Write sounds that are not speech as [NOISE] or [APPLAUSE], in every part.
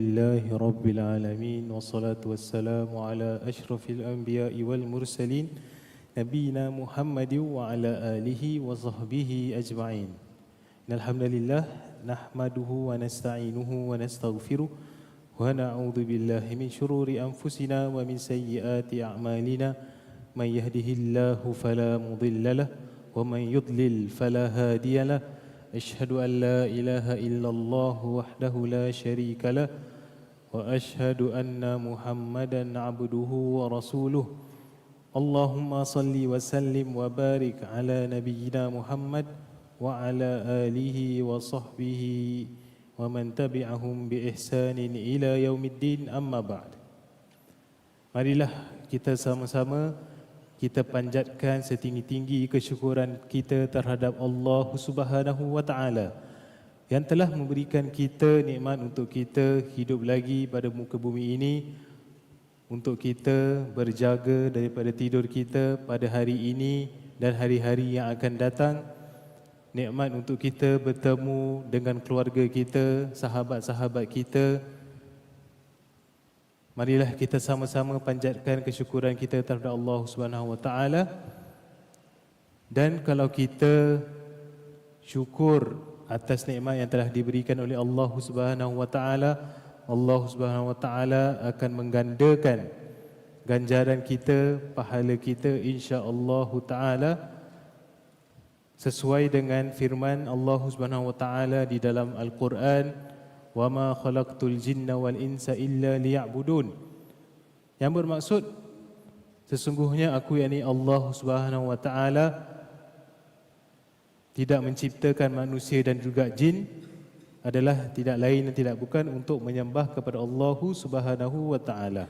لله رب العالمين والصلاة والسلام على أشرف الأنبياء والمرسلين نبينا محمد وعلى آله وصحبه أجمعين. إن الحمد لله نحمده ونستعينه ونستغفره ونعوذ بالله من شرور أنفسنا ومن سيئات أعمالنا. من يهده الله فلا مضل له ومن يضلل فلا هادي له. أشهد أن لا إله إلا الله وحده لا شريك له واشهد ان محمدا عبده ورسوله اللهم صل وسلم وبارك على نبينا محمد وعلى اله وصحبه ومن تبعهم باحسان الى يوم الدين اما بعد marilah kita sama-sama kita panjatkan setinggi-tinggi kesyukuran kita terhadap Allah Subhanahu wa taala yang telah memberikan kita nikmat untuk kita hidup lagi pada muka bumi ini untuk kita berjaga daripada tidur kita pada hari ini dan hari-hari yang akan datang. Nikmat untuk kita bertemu dengan keluarga kita sahabat-sahabat kita. Marilah kita sama-sama panjatkan kesyukuran kita terhadap Allah Subhanahu wa taala. Dan kalau kita syukur atas nikmat yang telah diberikan oleh Allah Subhanahu wa taala Allah Subhanahu wa taala akan menggandakan ganjaran kita pahala kita insya-Allah taala sesuai dengan firman Allah Subhanahu wa taala di dalam Al-Quran wa ma khalaqtul jinna wal insa illa liya'budun. Yang bermaksud sesungguhnya aku yakni Allah Subhanahu wa taala tidak menciptakan manusia dan juga jin adalah tidak lain dan tidak bukan untuk menyembah kepada Allah Subhanahu wa taala.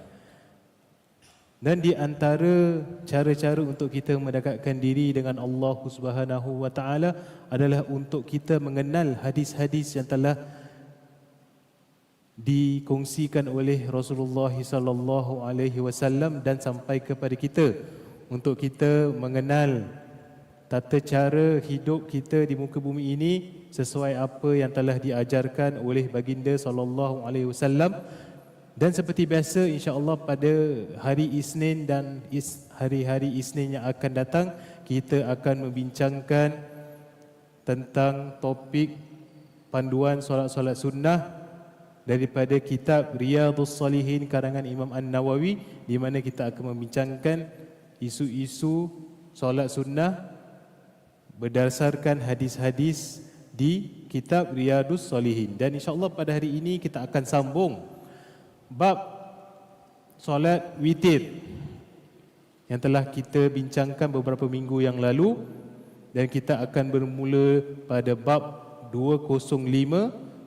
Dan di antara cara-cara untuk kita mendekatkan diri dengan Allah Subhanahu wa taala adalah untuk kita mengenal hadis-hadis yang telah dikongsikan oleh Rasulullah sallallahu alaihi wasallam dan sampai kepada kita untuk kita mengenal tata cara hidup kita di muka bumi ini sesuai apa yang telah diajarkan oleh baginda sallallahu alaihi wasallam. Dan seperti biasa insya-Allah pada hari Isnin dan hari-hari Isnin yang akan datang kita akan membincangkan tentang topik panduan solat-solat sunnah daripada kitab Riyadhus Salihin karangan Imam An-Nawawi di mana kita akan membincangkan isu-isu solat sunnah berdasarkan hadis-hadis di kitab Riyadus Salihin. Dan insyaAllah pada hari ini kita akan sambung bab solat witir yang telah kita bincangkan beberapa minggu yang lalu. Dan kita akan bermula pada bab 205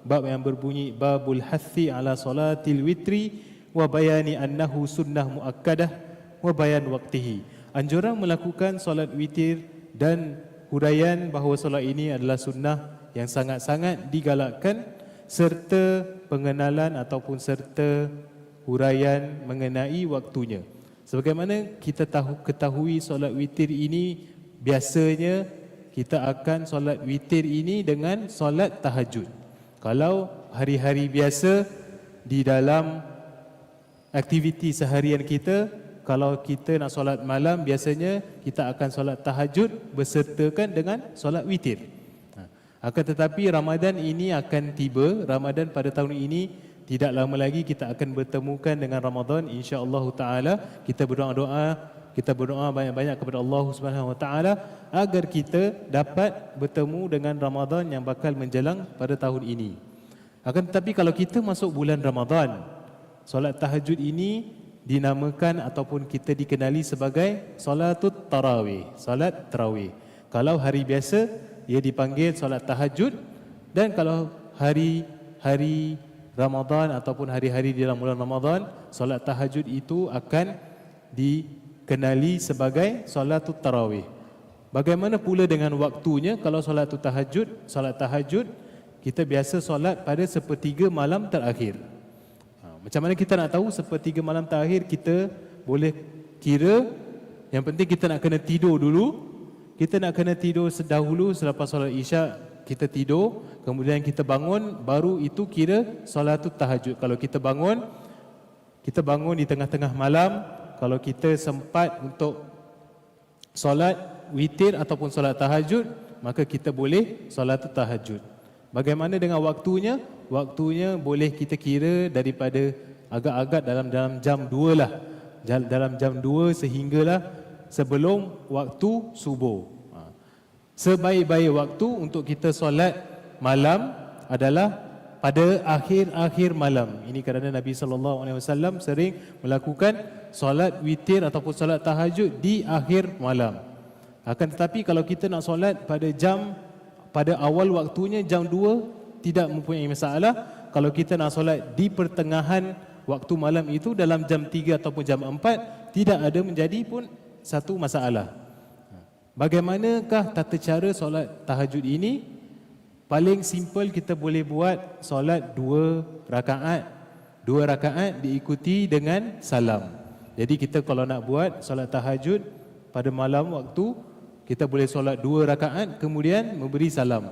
bab yang berbunyi babul hathi ala salatil witri wa bayani annahu sunnah muakkadah wa bayan waqtihi anjuran melakukan solat witir dan huraian bahawa solat ini adalah sunnah yang sangat-sangat digalakkan serta pengenalan ataupun serta huraian mengenai waktunya. Sebagaimana kita tahu ketahui solat witir ini biasanya kita akan solat witir ini dengan solat tahajud. Kalau hari-hari biasa di dalam aktiviti seharian kita kalau kita nak solat malam biasanya kita akan solat tahajud bersertakan dengan solat witir. Ha. Akan tetapi Ramadan ini akan tiba, Ramadan pada tahun ini tidak lama lagi kita akan bertemukan dengan Ramadan insya-Allah taala. Kita berdoa-doa, kita berdoa banyak-banyak kepada Allah Subhanahu wa taala agar kita dapat bertemu dengan Ramadan yang bakal menjelang pada tahun ini. Akan tetapi kalau kita masuk bulan Ramadan, solat tahajud ini dinamakan ataupun kita dikenali sebagai solatut tarawih, solat tarawih. Kalau hari biasa ia dipanggil solat tahajud dan kalau hari hari Ramadan ataupun hari-hari di dalam bulan Ramadan, solat tahajud itu akan dikenali sebagai solatut tarawih. Bagaimana pula dengan waktunya kalau solatut tahajud? Solat tahajud kita biasa solat pada sepertiga malam terakhir. Macam mana kita nak tahu sepertiga malam terakhir kita boleh kira Yang penting kita nak kena tidur dulu Kita nak kena tidur sedahulu selepas solat isyak kita tidur, kemudian kita bangun, baru itu kira solat tahajud. Kalau kita bangun, kita bangun di tengah-tengah malam, kalau kita sempat untuk solat witir ataupun solat tahajud, maka kita boleh solat tahajud. Bagaimana dengan waktunya? Waktunya boleh kita kira daripada agak-agak dalam dalam jam 2 lah. Dalam jam 2 sehinggalah sebelum waktu subuh. Ha. Sebaik-baik waktu untuk kita solat malam adalah pada akhir-akhir malam. Ini kerana Nabi sallallahu alaihi wasallam sering melakukan solat witir ataupun solat tahajud di akhir malam. Akan tetapi kalau kita nak solat pada jam pada awal waktunya jam 2 tidak mempunyai masalah. Kalau kita nak solat di pertengahan waktu malam itu dalam jam 3 ataupun jam 4 tidak ada menjadi pun satu masalah. Bagaimanakah tata cara solat tahajud ini? Paling simple kita boleh buat solat dua rakaat. Dua rakaat diikuti dengan salam. Jadi kita kalau nak buat solat tahajud pada malam waktu kita boleh solat dua rakaat kemudian memberi salam.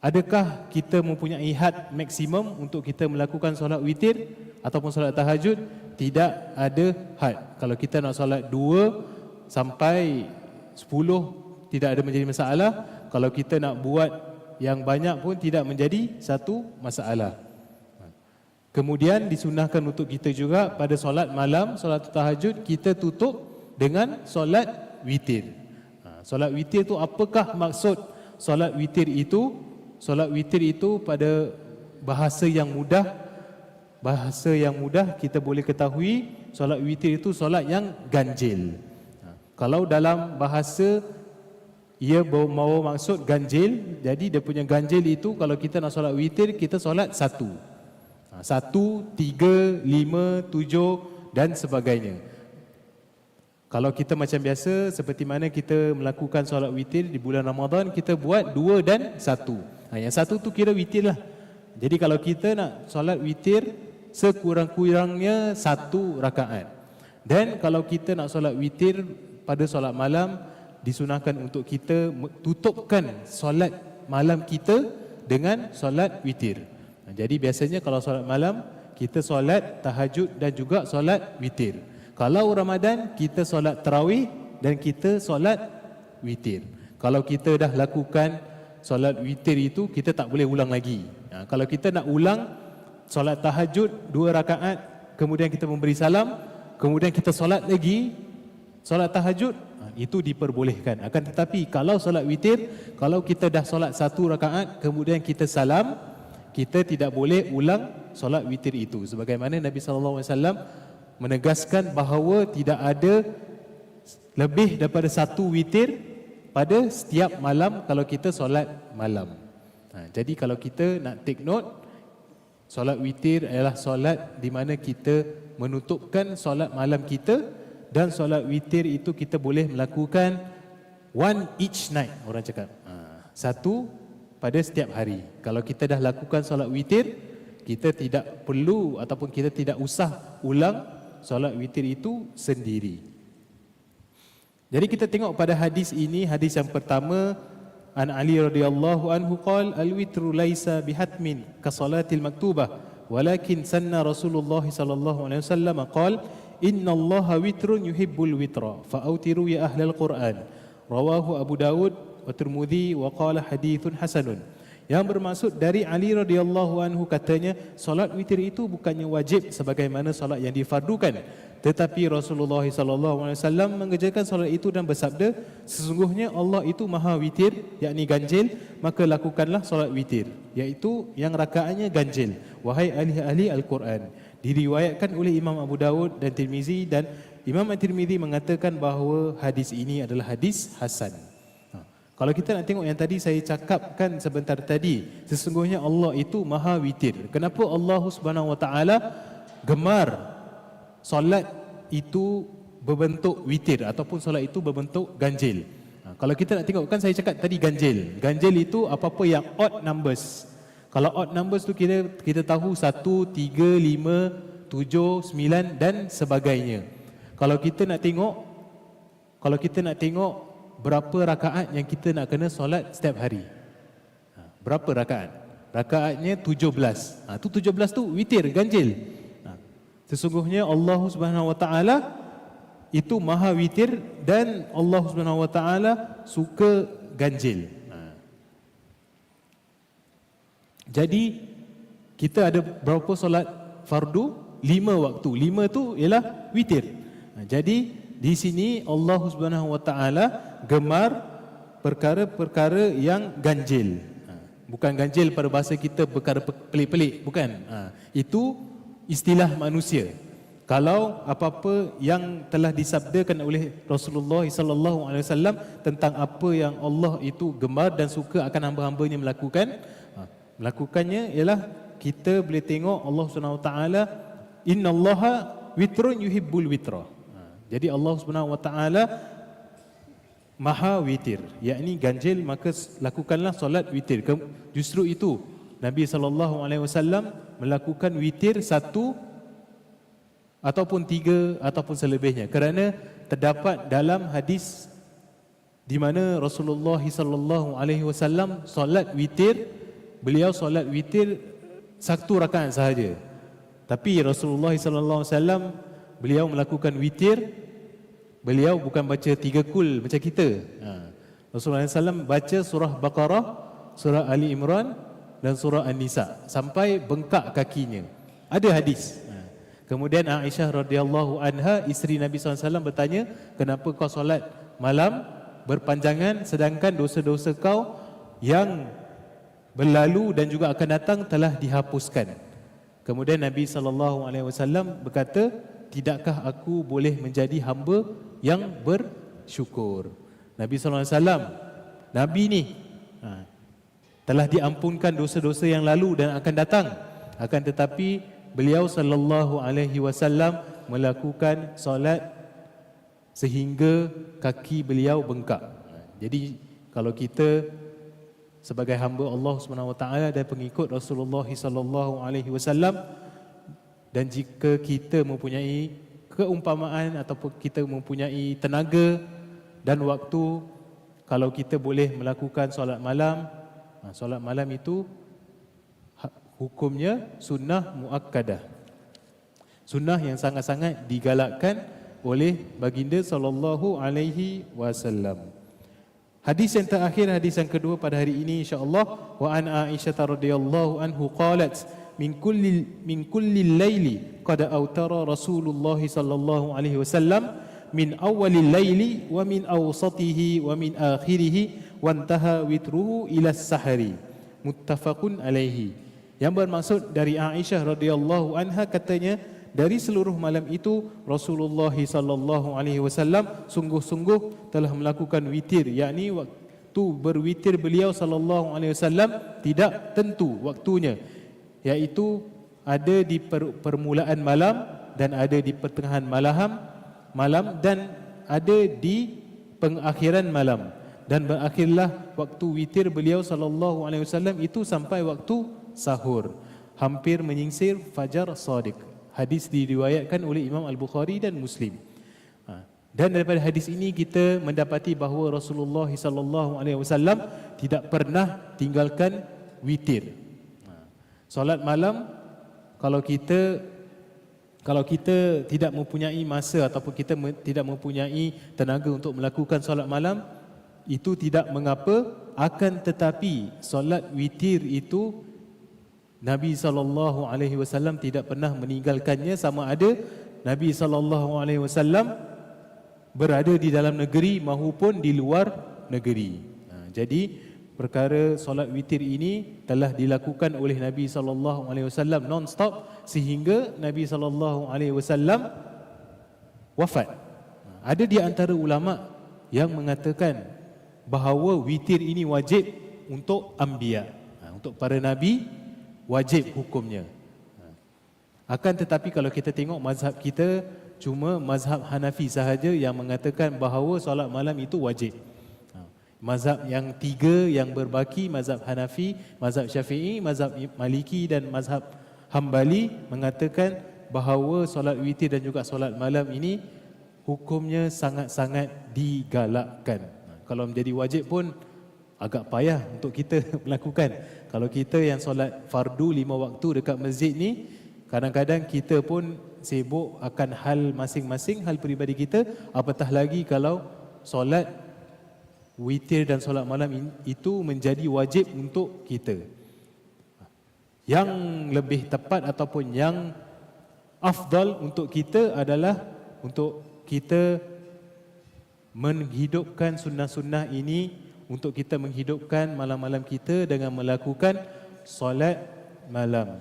Adakah kita mempunyai had maksimum untuk kita melakukan solat witir ataupun solat tahajud? Tidak ada had. Kalau kita nak solat dua sampai sepuluh tidak ada menjadi masalah. Kalau kita nak buat yang banyak pun tidak menjadi satu masalah. Kemudian disunahkan untuk kita juga pada solat malam, solat tahajud kita tutup dengan solat witir. Solat witir itu apakah maksud solat witir itu? Solat witir itu pada bahasa yang mudah bahasa yang mudah kita boleh ketahui solat witir itu solat yang ganjil. Ha. Kalau dalam bahasa ia bawa maksud ganjil, jadi dia punya ganjil itu kalau kita nak solat witir kita solat satu. Ha, satu, tiga, lima, tujuh dan sebagainya. Kalau kita macam biasa seperti mana kita melakukan solat witir di bulan Ramadan kita buat dua dan satu. Ha, yang satu tu kira witir lah. Jadi kalau kita nak solat witir sekurang-kurangnya satu rakaat. Dan kalau kita nak solat witir pada solat malam disunahkan untuk kita tutupkan solat malam kita dengan solat witir. Ha, jadi biasanya kalau solat malam kita solat tahajud dan juga solat witir. Kalau Ramadan kita solat tarawih dan kita solat witir. Kalau kita dah lakukan solat witir itu kita tak boleh ulang lagi. Ha, kalau kita nak ulang solat tahajud dua rakaat kemudian kita memberi salam kemudian kita solat lagi solat tahajud ha, itu diperbolehkan. Akan tetapi kalau solat witir kalau kita dah solat satu rakaat kemudian kita salam kita tidak boleh ulang solat witir itu sebagaimana Nabi sallallahu alaihi wasallam menegaskan bahawa tidak ada lebih daripada satu witir pada setiap malam kalau kita solat malam. Ha, jadi kalau kita nak take note, solat witir adalah solat di mana kita menutupkan solat malam kita dan solat witir itu kita boleh melakukan one each night orang cakap. Ha, satu pada setiap hari. Kalau kita dah lakukan solat witir, kita tidak perlu ataupun kita tidak usah ulang solat witir itu sendiri. Jadi kita tengok pada hadis ini, hadis yang pertama An Ali radhiyallahu anhu qala al-witru laisa bihatmin ka salatil maktubah walakin sanna Rasulullah sallallahu alaihi wasallam qala inna Allah witrun yuhibbul witra fa autiru ya ahlal Quran rawahu Abu Dawud wa Tirmidzi wa qala hadithun hasanun yang bermaksud dari Ali radhiyallahu anhu katanya solat witir itu bukannya wajib sebagaimana solat yang difardukan. Tetapi Rasulullah sallallahu alaihi wasallam mengerjakan solat itu dan bersabda sesungguhnya Allah itu maha witir yakni ganjil maka lakukanlah solat witir iaitu yang rakaatnya ganjil. Wahai ahli-ahli al-Quran diriwayatkan oleh Imam Abu Dawud dan Tirmizi dan Imam At-Tirmizi mengatakan bahawa hadis ini adalah hadis hasan kalau kita nak tengok yang tadi saya cakapkan sebentar tadi, sesungguhnya Allah itu maha witir. Kenapa Allah Subhanahu Wa Taala gemar solat itu berbentuk witir ataupun solat itu berbentuk ganjil? Ha, kalau kita nak tengok kan saya cakap tadi ganjil. Ganjil itu apa-apa yang odd numbers. Kalau odd numbers tu kita kita tahu 1 3 5 7 9 dan sebagainya. Kalau kita nak tengok kalau kita nak tengok berapa rakaat yang kita nak kena solat setiap hari. berapa rakaat? Rakaatnya 17. Ha, tu 17 tu witir, ganjil. Ha, sesungguhnya Allah Subhanahu Wa Taala itu maha witir dan Allah Subhanahu Wa Taala suka ganjil. Ha. Jadi kita ada berapa solat fardu? Lima waktu. Lima tu ialah witir. Ha, jadi di sini Allah Subhanahu Wa Taala gemar perkara-perkara yang ganjil. Bukan ganjil pada bahasa kita perkara pelik-pelik bukan. Ha, itu istilah manusia. Kalau apa-apa yang telah disabdakan oleh Rasulullah sallallahu alaihi wasallam tentang apa yang Allah itu gemar dan suka akan hamba-hambanya melakukan ha, melakukannya ialah kita boleh tengok Allah Subhanahu taala innallaha witrun yuhibbul witra. Ha, jadi Allah Subhanahu wa taala maha witir yakni ganjil maka lakukanlah solat witir. Justru itu Nabi sallallahu alaihi wasallam melakukan witir satu ataupun tiga ataupun selebihnya. Kerana terdapat dalam hadis di mana Rasulullah sallallahu alaihi wasallam solat witir beliau solat witir satu rakaat sahaja. Tapi Rasulullah sallallahu alaihi wasallam beliau melakukan witir beliau bukan baca tiga kul macam kita. Ha. Rasulullah SAW baca surah Baqarah, surah Ali Imran dan surah An-Nisa sampai bengkak kakinya. Ada hadis. Ha. Kemudian Aisyah radhiyallahu anha isteri Nabi SAW bertanya, kenapa kau solat malam berpanjangan sedangkan dosa-dosa kau yang berlalu dan juga akan datang telah dihapuskan. Kemudian Nabi SAW berkata, tidakkah aku boleh menjadi hamba yang bersyukur. Nabi SAW, Nabi ni ha, telah diampunkan dosa-dosa yang lalu dan akan datang. Akan tetapi beliau sallallahu alaihi wasallam melakukan solat sehingga kaki beliau bengkak. Jadi kalau kita sebagai hamba Allah Subhanahu wa taala dan pengikut Rasulullah sallallahu alaihi wasallam dan jika kita mempunyai keumpamaan ataupun kita mempunyai tenaga dan waktu kalau kita boleh melakukan solat malam ha, solat malam itu ha, hukumnya sunnah muakkadah. Sunnah yang sangat-sangat digalakkan oleh baginda sallallahu alaihi wasallam. Hadis yang terakhir hadis yang kedua pada hari ini insyaallah. Wa an aisyah radhiyallahu anhu qalat min kulli min kulli laili qad autara Rasulullah sallallahu alaihi wasallam min awwalil laili wa min awsatihi wa min akhirih wa intaha witruhu ila sahari muttafaqun alaihi. Yang bermaksud dari Aisyah radhiyallahu anha katanya dari seluruh malam itu Rasulullah sallallahu alaihi wasallam sungguh-sungguh telah melakukan witir yakni waktu berwitir beliau sallallahu alaihi wasallam tidak tentu waktunya iaitu ada di per, permulaan malam dan ada di pertengahan malam malam dan ada di pengakhiran malam. Dan berakhirlah waktu witir beliau sallallahu alaihi wasallam itu sampai waktu sahur. Hampir menyingsir fajar sadiq. Hadis diriwayatkan oleh Imam Al-Bukhari dan Muslim. Ha. dan daripada hadis ini kita mendapati bahawa Rasulullah sallallahu alaihi wasallam tidak pernah tinggalkan witir Solat malam kalau kita kalau kita tidak mempunyai masa ataupun kita tidak mempunyai tenaga untuk melakukan solat malam itu tidak mengapa akan tetapi solat witir itu Nabi sallallahu alaihi wasallam tidak pernah meninggalkannya sama ada Nabi sallallahu alaihi wasallam berada di dalam negeri maupun di luar negeri. Ha, jadi perkara solat witir ini telah dilakukan oleh Nabi sallallahu alaihi wasallam non-stop sehingga Nabi sallallahu alaihi wasallam wafat. Ada di antara ulama yang mengatakan bahawa witir ini wajib untuk anbiya. Ha, untuk para nabi wajib hukumnya. Ha. Akan tetapi kalau kita tengok mazhab kita cuma mazhab Hanafi sahaja yang mengatakan bahawa solat malam itu wajib. Mazhab yang tiga yang berbaki Mazhab Hanafi, Mazhab Syafi'i, Mazhab Maliki dan Mazhab Hambali Mengatakan bahawa solat witir dan juga solat malam ini Hukumnya sangat-sangat digalakkan Kalau menjadi wajib pun agak payah untuk kita [LAUGHS] melakukan. Kalau kita yang solat fardu lima waktu dekat masjid ni, kadang-kadang kita pun sibuk akan hal masing-masing, hal peribadi kita, apatah lagi kalau solat witir dan solat malam itu menjadi wajib untuk kita. Yang lebih tepat ataupun yang afdal untuk kita adalah untuk kita menghidupkan sunnah-sunnah ini untuk kita menghidupkan malam-malam kita dengan melakukan solat malam.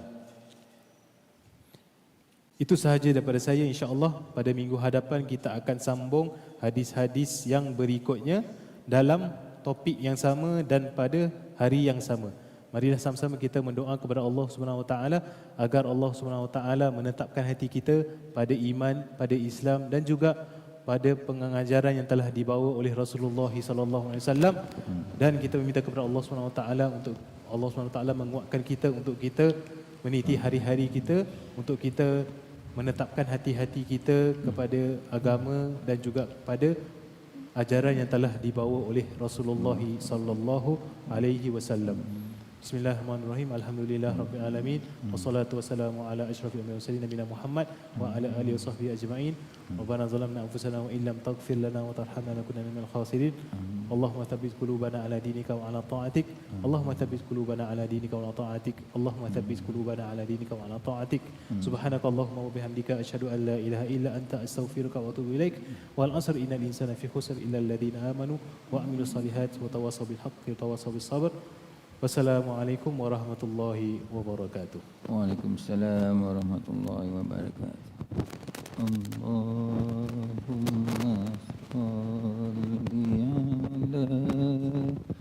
Itu sahaja daripada saya insya-Allah pada minggu hadapan kita akan sambung hadis-hadis yang berikutnya dalam topik yang sama dan pada hari yang sama. Marilah sama-sama kita mendoa kepada Allah Subhanahu Wa Taala agar Allah Subhanahu Wa Taala menetapkan hati kita pada iman, pada Islam dan juga pada pengajaran yang telah dibawa oleh Rasulullah sallallahu alaihi wasallam dan kita meminta kepada Allah Subhanahu Wa Taala untuk Allah Subhanahu Wa Taala menguatkan kita untuk kita meniti hari-hari kita untuk kita menetapkan hati-hati kita kepada agama dan juga pada ajaran yang telah dibawa oleh Rasulullah sallallahu alaihi wasallam. بسم الله الرحمن الرحيم الحمد لله رب العالمين والصلاة والسلام على أشرف المرسلين نبينا محمد وعلى آله وصحبه أجمعين ربنا ظلمنا أنفسنا وإن لم تغفر لنا وترحمنا لكنا من الخاسرين اللهم ثبت قلوبنا على دينك وعلى طاعتك اللهم ثبت قلوبنا على دينك وعلى طاعتك اللهم ثبت قلوبنا على دينك وعلى طاعتك سبحانك اللهم وبحمدك أشهد أن لا إله إلا أنت أستغفرك وأتوب إليك والأسر إن الإنسان في خسر إلا الذين آمنوا وعملوا الصالحات وتواصوا بالحق وتواصوا بالصبر والسلام عليكم ورحمة الله وبركاته. وعليكم السلام ورحمة الله وبركاته. اللهم صل على